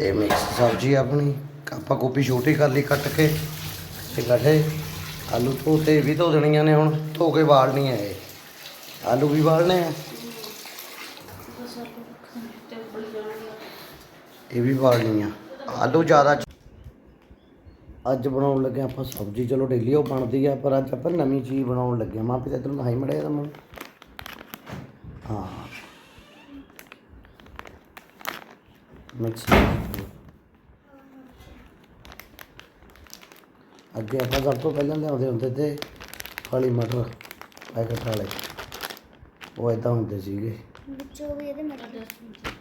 ਇਹ ਮਿਕਸ ਸਬਜ਼ੀ ਆਪਣੀ, ਆਪਾਂ ਗੋਭੀ ਛੋਟੀ ਕਰ ਲਈ ਕੱਟ ਕੇ ਤੇ ਗਠੇ ਆਲੂ ਧੋਤੇ ਇਹ ਵੀ ਧੋ ਦੇਣੀਆਂ ਨੇ ਹੁਣ, ਧੋ ਕੇ ਵਾਲਣੀ ਹੈ ਇਹ। ਆਲੂ ਵੀ ਵਾਲਣੇ ਆ। ਇਹ ਵੀ ਵਾਲਣੀ ਆ ਆਲੂ ਜ਼ਿਆਦਾ ਅੱਜ ਬਣਾਉਣ ਲੱਗੇ ਆਪਾਂ ਸਬਜ਼ੀ, ਚਲੋ ਡੇਲੀ ਉਹ ਬਣਦੀ ਆ, ਪਰ ਅੱਜ ਆਪਾਂ ਨਵੀਂ ਚੀਜ਼ ਬਣਾਉਣ ਲੱਗੇ ਮਾਂ ਪਿਤਾ ਤੈਨੂੰ ਹਾਈ ਮੜਿਆ ਤਾਂ ਮੂੰਹ। ਹਾਂ। ਮਿਕਸ ਅੱਗੇ ਆਪਾਂ ਸਭ ਤੋਂ ਪਹਿਲਾਂ ਲਿਆਉਂਦੇ ਹੁੰਦੇ ਤੇ ਫਲੀ ਮਟਰ ਪੈਕਟ ਵਾਲੇ। ਉਹ ਇਦਾਂ ਹੁੰਦੇ ਸੀਗੇ। ਵਿੱਚੋਂ ਵੀ ਇਹਦੇ ਮਟਰ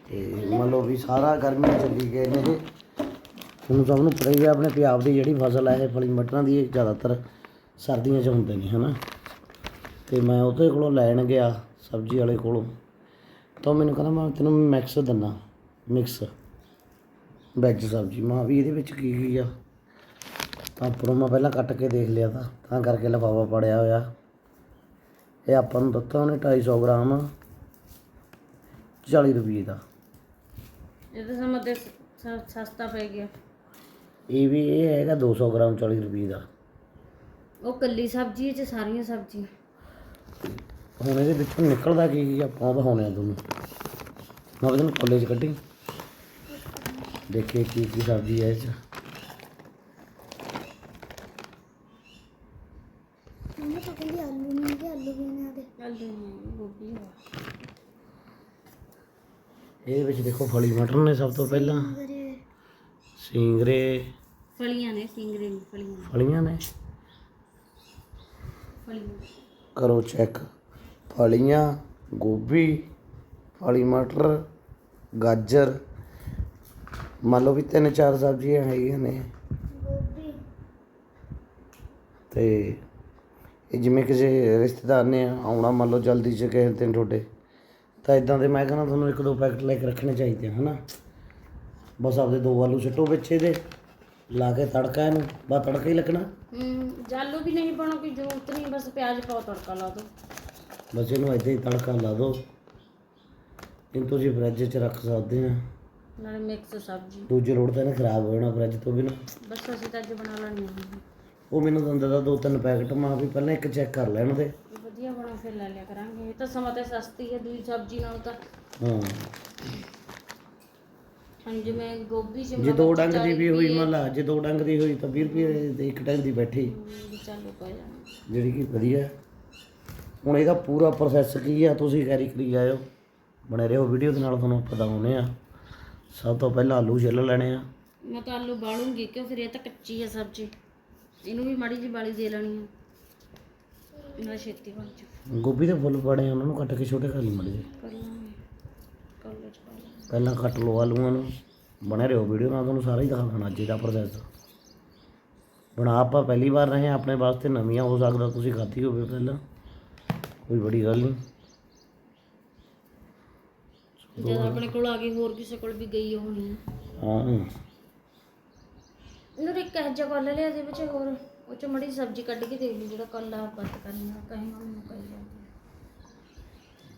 ਤੇ ਮੰਨ ਲਓ ਵੀ ਸਾਰਾ ਗਰਮੀ ਚੱਲੀ ਗਏ ਨੇ ਇਹ ਤੁਹਾਨੂੰ ਸਭ ਨੂੰ ਪਤਾ ਹੀ ਹੈ ਆਪਣੇ ਪੰਜਾਬ ਦੀ ਜਿਹੜੀ ਫਸਲ ਹੈ ਇਹ ਫਲੀ ਮਟਰਾਂ ਦੀ ਜ਼ਿਆਦਾਤਰ ਸਰਦੀਆਂ 'ਚ ਹੁੰਦੇ ਨੇ ਹਨਾ। ਤੇ ਮੈਂ ਉਹਦੇ ਕੋਲੋਂ ਲੈਣ ਗਿਆ ਸਬਜ਼ੀ ਵਾਲੇ ਕੋਲੋਂ। ਤਾਂ ਮੈਨੂੰ ਕਹਿੰਦਾ ਮੈਂ ਤੈਨੂੰ ਮਿਕਸ ਦਿੰਦਾ ਮਿਕਸ ਵੈਜ ਸਬਜ਼ੀ। ਮਾਂ ਵੀ ਇਹਦੇ ਵਿੱਚ ਕੀ ਕੀ ਆ? ਤਾਂ ਉੱਪਰੋਂ ਮੈਂ ਪਹਿਲਾਂ ਕੱਟ ਕੇ ਦੇਖ ਲਿਆ ਤਾਂ ਤਾਂ ਕਰਕੇ ਲਿਫਾਫਾ ਪੜਿਆ ਹੋਇਆ। ਇਹ ਆਪਾਂ ਨੂੰ ਦਿੱਤਾ ਉਹਨੇ 250 ਗ੍ਰਾਮ 40 ਰੁਪਏ ਦਾ। ਸਮਾਂ ਤੇ ਸਸਤਾ ਪੈ ਗਿਆ। ਇਹ ਵੀ ਇਹ ਹੈਗਾ 200 ਗ੍ਰਾਮ 40 ਰੁਪਏ ਦਾ। ਉਹ ਕੱਲੀ ਸਬਜ਼ੀ ਚ ਸਾਰੀਆਂ ਸਬਜ਼ੀਆਂ? ਹੁਣ ਇਹਦੇ ਵਿੱਚੋਂ ਨਿਕਲਦਾ ਕੀ ਕੀ ਆਪਾਂ ਉਹ ਦਿਖਾਉਂਦੇ ਆ ਤੁਹਾਨੂੰ। ਮੈਂ ਉਹਨੂੰ ਕਾਲਜ ਕੱਢੀ। ਦੇਖੀਏ ਕੀ ਕੀ ਸਬਜ਼ੀ ਹੈ ਇਹ 'ਚ ਮੰਮਾ ਤਾਂ ਕਹਿੰਦੀ ਆਲੂ ਨਹੀਂ ਹੈਗੇ ਆਲੂ ਵੀ ਨੇ ਆਦੇ ਆਲੂ ਨਹੀਂ ਗੋਭੀ ਆ ਇਹਦੇ ਵਿੱਚ ਦੇਖੋ ਫਲੀ ਮਟਰ ਨੇ ਸਭ ਤੋਂ ਪਹਿਲਾਂ। ਸਿੰਗਰੇ। ਫਲੀਆਂ ਨੇ ਸਿੰਗਰੇ ਨੀ, ਫਲੀਆਂ ਫਲੀਆਂ ਨੇ। ਫਲੀਆਂ। ਕਰੋ ਚੈੱਕ। ਫਲੀਆਂ ਗੋਭੀ ਫਲੀ ਮਟਰ ਗਾਜਰ। ਮੰਨ ਲਓ ਵੀ ਤਿੰਨ ਚਾਰ ਸਬਜ਼ੀਆਂ ਹੈਗੀਆਂ ਨੇ। ਗੋਭੀ। ਤੇ ਇਹ ਜਿਵੇਂ ਕਿਸੇ ਰਿਸ਼ਤੇਦਾਰ ਨੇ ਆਉਣਾ ਮੰਨ ਲਓ ਜਲਦੀ ਚ ਕਿਸੇ ਦਿਨ ਤੁਹਾਡੇ ਤਾਂ ਇਦਾਂ ਦੇ ਮੈਂ ਕਹਿੰਦਾ ਤੁਹਾਨੂੰ ਇੱਕ ਦੋ ਪੈਕਟ ਲੈ ਕੇ ਰੱਖਣੇ ਚਾਹੀਦੇ ਆ ਹਨਾ? ਬਸ ਆਪਦੇ ਦੋ ਆਲੂ ਸਿੱਟੋ ਵਿੱਚ ਇਹਦੇ ਲਾ ਕੇ ਤੜਕਾ ਇਹਨੂੰ ਬਸ ਤੜਕਾ ਹੀ ਲੱਗਣਾ। ਹੂੰ ਜਾਲੂ ਵੀ ਨਹੀਂ ਪਾਉਣਾ ਕੋਈ ਜ਼ਰੂਰਤ ਨਹੀਂ ਬਸ ਪਿਆਜ਼ ਪਾਓ ਤੜਕਾ ਲਾ ਦੋ। ਬਸ ਇਹਨੂੰ ਇੱਦਾਂ ਹੀ ਤੜਕਾ ਲਾ ਦਿਓ ਇਹਨੂੰ ਤੁਸੀਂ ਫਰਿੱਜ 'ਚ ਰੱਖ ਸਕਦੇ ਆ। ਨਾਲੇ ਮਿਕਸ ਸਬਜ਼ੀ। ਦੂਜੀ ਲੋੜ ਤਾਂ ਇਹਨੇ ਖਰਾਬ ਹੋ ਜਾਣਾ ਫਰਿੱਜ ਤੋਂ ਬਿਨਾਂ। ਬਸ ਅਸੀਂ ਤਾਂ ਅੱਜ ਬਣਾ ਲੈਣੀ ਹੈ। ਉਹ ਮੈਨੂੰ ਦਿੰਦਾ ਦਾ ਦੋ ਤਿੰਨ ਪੈਕਟ ਮਾਂ ਵੀ ਪਹਿਲਾਂ ਇੱਕ ਚੈੱਕ ਕਰ ਲੈਣ ਦੇ। ਵਧੀਆ ਬਣਾ ਫਿਰ ਲੈ ਲਿਆ ਕਰਾਂਗੇ ਇਹ ਤਾਂ ਸਮਾਂ ਤੇ ਸਸਤੀ ਹੈ ਦੂਜੀ ਸਬਜ਼ੀ ਨਾਲੋਂ ਤਾਂ। ਹਾਂ। ਹੁਣ ਜਿਵੇਂ ਗੋਭੀ ਚ ਜੇ ਦੋ ਡੰਗ ਦੀ ਵੀ ਹੋਈ ਮੰਨ ਲਾ ਜੇ ਦੋ ਡੰਗ ਦੀ ਹੋਈ ਤਾਂ 20 ਰੁਪਏ ਦੇ ਇੱਕ ਟਾਈਮ ਦੀ ਬੈਠੀ। ਚਾਲੂ ਪੈ ਜਾਣਾ। ਜਿਹੜੀ ਕਿ ਵਧੀਆ। ਹੈ। ਹੁਣ ਇਹਦਾ ਪੂਰਾ ਪ੍ਰੋਸੈਸ ਕੀ ਆ ਤੁਸੀਂ ਕੈਰੀ ਕਰੀ ਜਾਇਓ। ਬਣੇ ਰਹੋ ਵੀਡੀਓ ਦੇ ਨਾਲ ਤੁਹਾਨੂੰ ਪਤਾਉਨੇ ਆ। ਸਭ ਤੋਂ ਪਹਿਲਾਂ ਆਲੂ ਛਿੱਲ ਲੈਣੇ ਆ। ਮੈਂ ਤਾਂ ਆਲੂ ਬਾਲੂੰਗੀ ਕਿਉਂ ਫਿਰ ਇਹ ਤਾਂ ਕੱਚੀ ਹੈ ਸਬਜ਼ੀ। ਇਹਨੂੰ ਵੀ ਮਾੜੀ ਜਿਹੀ ਬਾਲੀ ਦੇ ਲੈਣੀ ਹੈ ਨਾਲ ਛੇਤੀ ਬਣ ਜੂ ਗੋਭੀ ਦੇ ਫੁੱਲ ਪੜੇ ਆ ਉਹਨਾਂ ਨੂੰ ਕੱਟ ਕੇ ਛੋਟੇ ਕਰ ਲਈ ਮੜੇ ਕਰ ਲਾਂਗੇ ਕਾਲਜ ਪਾ ਲਾਂਗੇ। ਪਹਿਲਾਂ ਕੱਟ ਲਓ ਆਲੂਆਂ ਨੂੰ ਬਣੇ ਰਹੋ ਵੀਡੀਓ ਨਾਲ ਤੁਹਾਨੂੰ ਸਾਰਾ ਹੀ ਦਿਖਾ ਦੇਣਾ ਅੱਜ ਦਾ ਪ੍ਰੋਸੈਸ ਬਣਾ ਆਪਾਂ ਪਹਿਲੀ ਵਾਰ ਰਹੇ ਹਾਂ ਆਪਣੇ ਵਾਸਤੇ ਨਵੀਆਂ ਹੋ ਸਕਦਾ ਤੁਸੀਂ ਖਾਧੀ ਹੋਵੇ ਪਹਿਲਾਂ। ਕੋਈ ਬੜੀ ਗੱਲ ਨਹੀਂ। ਜਦ ਆਪਣੇ ਕੋਲ ਆ ਗਈ ਹੋਰ ਕਿਸੇ ਕੋਲ ਵੀ ਗਈ ਹੋਣੀ ਹਾਂ। ਇਹਨੂੰ ਇੱਕ ਇਹ ਜਿਹਾ ਕੱਲ ਲਿਆ ਦੇ ਵਿੱਚ ਹੋਰ ਉਹ ਚ ਮੜੀ ਸਬਜ਼ੀ ਕੱਢ ਕੇ ਦੇਖ ਲਈ ਜਿਹੜਾ ਕੱਲਾ ਬੰਦ ਕਰਨਾ ਕਹੀਂ ਉਹਨੂੰ ਕਹੀ ਜਾਂਦੀ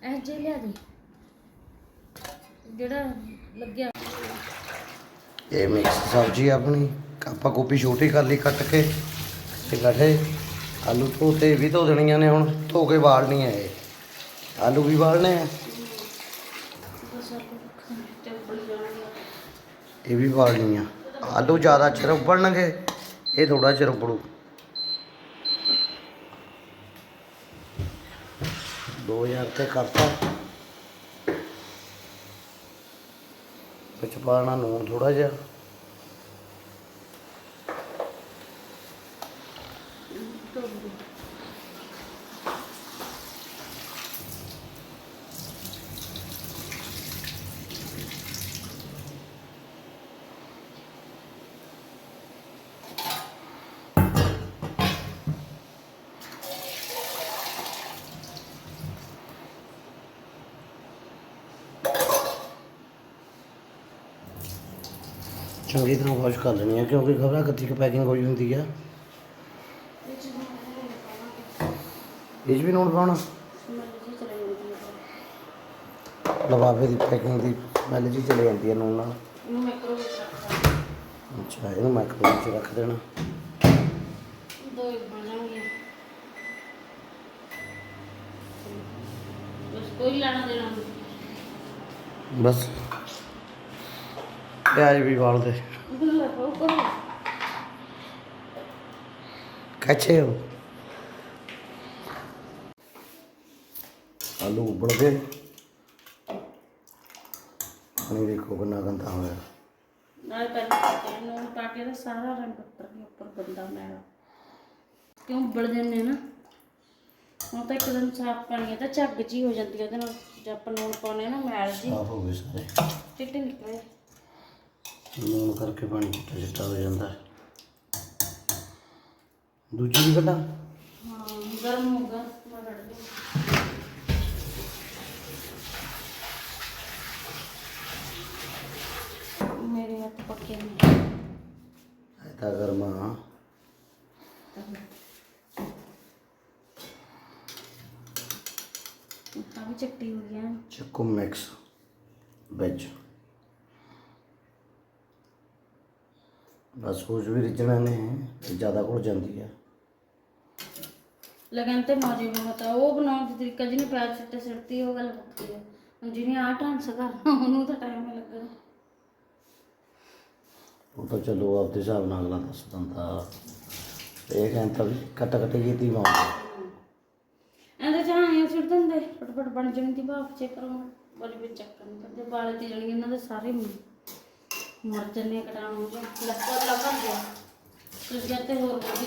ਇਹ ਜੇ ਲਿਆ ਦੇ ਜਿਹੜਾ ਲੱਗਿਆ। ਇਹ ਮਿਕਸ ਸਬਜ਼ੀ ਆਪਣੀ ਆਪਾਂ ਗੋਭੀ ਛੋਟੀ ਕਰ ਲਈ ਕੱਟ ਕੇ ਤੇ ਗਠੇ ਆਲੂ ਧੋਤੇ ਇਹ ਵੀ ਧੋ ਦੇਣੀਆਂ ਨੇ ਹੁਣ ਧੋ ਕੇ ਵਾਲਣੀ ਹੈ ਇਹ। ਆਲੂ ਵੀ ਵਾਲਣੇ ਆ। ਤੇ ਇਹ ਵੀ ਵਾਲਣੀ ਆ। ਆਲੂ ਜ਼ਿਆਦਾ ਚਿਰ ਉਬਲਣਗੇ, ਇਹ ਥੋੜਾ ਚਿਰ ਉਬਲੂ। ਦੋ ਹਜ਼ਾਰ ਤੇ ਕਰਤਾ। ਵਿੱਚ ਪਾਣਾ ਨੂਨ ਥੋੜਾ ਜਿਹਾ। ਚੰਗੀ ਤਰ੍ਹਾਂ ਵਾਸ਼ ਕਰ ਲੈਣੀ ਆ ਕਿਉਂਕਿ ਖਬਰਾਂ ਕੱਤੀ ਕ ਪੈਕਿੰਗ ਹੋਈ ਹੁੰਦੀ ਆ। ਇਹ ਵੀ ਨੂਣ ਪਾਉਣਾ? ਲਵਾਫੇ ਦੀ ਪੈਕਿੰਗ ਦੀ ਸਮੈਲ ਜੀ ਚਲੇ ਜਾਂਦੀ ਹੈ ਨੂਣ ਨਾਲ। ਇਹਨੂੰ ਮਾਈਕ੍ਰੋਵੇਵ ਅੱਛਾ ਇਹਨੂੰ ਮਾਈਕ੍ਰੋਵੇਵ 'ਚ ਰੱਖ ਦੇਣਾ। ਦੋ ਹੀ ਬਣ ਜਾਣਗੇ। ਬਸ ਕੋਈ ਲੈਣਾ ਦੇਣਾ। ਬਸ। ਪਿਆਜ਼ ਵੀ ਵਾਲ ਦੇ ਕੱਚੇ ਹੋ। ਆਲੂ ਉਬਲ ਗਏ ਪਾਣੀ ਦੇਖੋ ਕਿੰਨਾ ਗੰਦਾ ਹੋਇਆ। ਨਾਲ ਪਹਿਲਾਂ ਨੂੰ ਪਾ ਕੇ ਤਾਂ ਸਾਰਾ ਰੰਗ ਉੱਤਰ ਗਿਆ ਉੱਪਰ ਗੰਦਾ ਮੈਲਾ ਕਿਉਂ ਉਬਲ ਜਾਂਦੇ ਨਾ? ਹੁਣ ਤਾਂ ਇੱਕਦਮ ਸਾਫ਼ ਪਾਣੀ ਹੈ ਤਾਂ ਝੱਗ ਜੀ ਹੋ ਜਾਂਦੀ ਹੈ ਉਹਦੇ ਨਾਲ। ਜੇ ਆਪਾਂ ਨੂਣ ਪਾਉਣੇ ਨਾ ਮੈਲ ਜੀ ਸਾਫ਼ ਹੋ ਗਏ ਸਾਰੇ। ਚਿੱਟੇ ਨਿਕਲੇ। ਲੂਣ ਕਰਕੇ ਪਾਣੀ ਚਿੱਟਾ ਚਿੱਟਾ ਹੋ ਜਾਂਦਾ। ਹੈ। ਦੂਜੀ ਵੀ ਕੱਢਾਂ? ਹਾਂ ਗਰਮ ਹੋਗਾ ਮੈਂ ਕੱਢ ਦੂੰ ਮੇਰੇ ਹੱਥ ਪੱਕੇ ਨਹੀਂ ਐਤਾ ਗਰਮਾ ਆ। ਵੀ ਚੱਟੀ ਹੋ ਗਿਆ ਚੱਕੂ ਮਿਕਸ ਵਿੱਚ ਬਸ ਕੁਝ ਵੀ ਰਿਜਣਾ ਨੇ ਜ਼ਿਆਦਾ ਘੁਲ ਜਾਂਦੀ ਹੈ ਲਗਨ ਤੇ ਮੌਜੀ ਬਹੁਤ ਆ ਉਹ ਬਣਾਉਣ ਦਾ ਤਰੀਕਾ ਜਿਹਨੇ ਪਿਆਜ਼ ਸਿੱਟੇ ਸਿੱਟਤੀ ਉਹ ਗੱਲ ਪੱਕੀ ਆ। ਹੁਣ ਜਿਹਨੇ ਆਹ ਢਾਂਸ ਕਰਨਾ ਉਹਨੂੰ ਤਾਂ ਟਾਈਮ ਲੱਗਣਾ ਉਹ ਤਾਂ ਚਲੋ ਆਪਦੇ ਹਿਸਾਬ ਨਾਲ ਅਗਲਾ ਦੱਸ ਦਿੰਦਾ। ਇਹ ਕਹਿੰਦਾ ਵੀ ਕੱਟ ਕੱਟ ਕੀਤੀ ਮਾਉਂਦਾ ਇਹਦੇ ਚਾਹ ਆਏ ਸੁੱਟ ਦਿੰਦੇ ਫਟਫਟ ਬਣ ਜਾਣੀ ਦੀ ਭਾਫ ਚੈੱਕ ਕਰੋ ਬੜੀ ਵਿੱਚ ਚੱਕਰ ਨਹੀਂ ਕਰਦੇ ਬਾਲੇ ਤੇ ਜਣੀ ਇਹਨਾਂ ਦੇ ਸਾਰੇ ਮ- ਜੰਨੇ ਗਏ ਲੱਕੜ ਲੱਗਾ ਗਿਆ। ਸੁਜਾ ਤੇ ਹੋਰ ਗਈ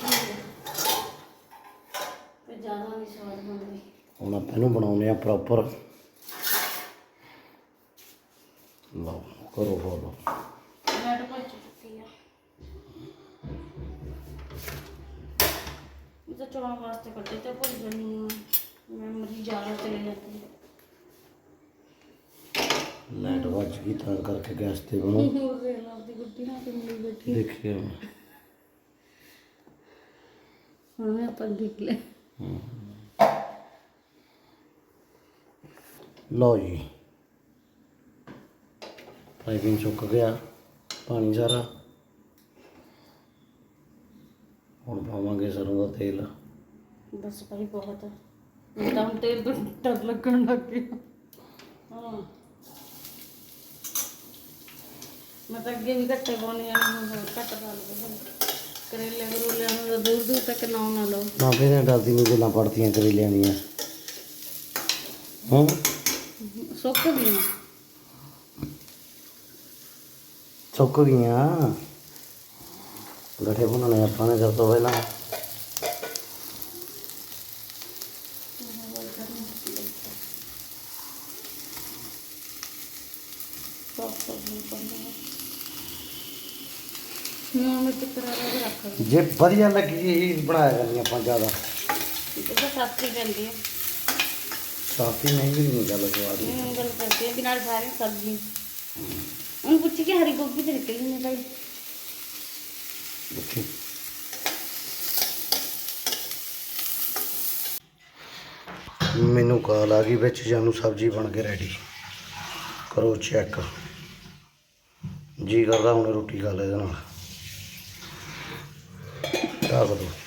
ਤੇ ਜ਼ਿਆਦਾ ਨਹੀਂ ਸਵਾਦ ਬਣਦੀ। ਹੁਣ ਆਪਾਂ ਇਹਨੂੰ ਬਣਾਉਨੇ ਆ ਪ੍ਰੋਪਰ ਲਓ ਕਰੋ ਫੋਲੋ ਲੈਟ ਭੱਜ ਚੁੱਕੀ ਆ। ਇਹ ਤਾਂ ਚੌਣ ਵਾਸਤੇ ਕੱਢੇ ਤੇ ਭੁੱਲ ਜਣੀ ਆ ਮੈਮਰੀ ਜ਼ਿਆਦਾ ਚਲੇ ਜਾਂਦੀ ਹੈ। ਲਾਈਟ ਵੱਜ ਗਈ ਤਾਂ ਕਰਕੇ ਗੈਸ ਤੇ ਬਣੋ ਹੋਰ ਵੇਖ ਲਾ ਆਪਦੀ ਗੁੱਡੀ ਨਾਲ ਕਿੰਨੀ ਬੈਠੀ ਦੇਖਿਓ ਹੁਣ ਮੈਂ। ਆਪਾਂ ਦੇਖ ਲੈ। ਲਓ ਜੀ। ਪਾਈਪਿੰਗ ਸੁੱਕ ਗਿਆ ਪਾਣੀ ਸਾਰਾ। ਹੁਣ ਪਾਵਾਂਗੇ ਸਰੋਂ ਦਾ ਤੇਲ। ਬਸ ਭਾਈ ਬਹੁਤ। ਤਾਂ ਹੁਣ ਤੇਲ ਤੋਂ ਡਰ ਲੱਗਣ ਲੱਗ ਗਿਆ। ਹਾਂ। ਮੈਂ ਤਾਂ ਅੱਗੇ ਵੀ ਘੱਟੇ ਪਾਉਣੇ ਆ ਹੁਣ ਹੋਰ ਘੱਟ ਪਾ ਲਵਾਂ ਕਰੇਲੇ ਕਰੂਲਿਆਂ ਨੂੰ ਤਾਂ ਦੂਰ ਦੂਰ ਤੱਕ ਨਾ ਨਾ ਲਓ। ਨਾ ਫਿਰ ਡਰਦੀ ਨੂੰ ਗੱਲਾਂ ਪੜਦੀਆਂ ਕਰੇਲਿਆਂ ਦੀਆਂ। ਹਾਂ? ਸੁੱਕ ਗਈਆਂ। ਸੁੱਕ ਗਈਆਂ। ਗੱਠੇ ਬਣਾਉਣੇ ਆਪਾਂ ਨੇ ਸਭ ਤੋਂ ਪਹਿਲਾਂ ਸੌਕ ਸੌਕ ਨਹੀਂ ਪਾਉਂਦੇ ਮੈਂ ਮੈਂ ਕਿਤਰਾ ਵੀ ਰੱਖ ਲਈ ਜੇ ਵਧੀਆ ਲੱਗੀ ਇਹ ਬਣਾਇਆ ਕਰਨੀ ਆਪਾਂ ਜ਼ਿਆਦਾ। ਇਹ ਤਾਂ ਸਸਤੀ ਪੈਂਦੀ ਹੈ। ਸਾਫੀ ਮਹਿੰਗੀ ਨਹੀਂ ਗੱਲ ਸਵਾਦ ਦੀ। ਮੈਂ ਗੱਲ ਕਰਦੀ ਹਾਂ ਕਿ ਨਾਲ ਸਾਰੇ ਸਬਜ਼ੀ। ਉਹਨੂੰ ਪੁੱਛ ਕੇ ਹਰੀ ਗੋਭੀ ਤੇ ਨਿਕਲੀ ਨਹੀਂ ਭਾਈ ਦੇਖੀ। ਮੈਨੂੰ ਕਾਲ ਆ ਗਈ ਵਿੱਚ ਜਾਨੂੰ ਸਬਜ਼ੀ ਬਣ ਕੇ ਰੈਡੀ ਕਰੋ ਚੈੱਕ ਜੀ ਕਰਦਾ ਹੁਣ ਰੋਟੀ ਖਾ ਲੈ ਇਹਦੇ ਨਾਲ। ਢੱਕ ਦੋ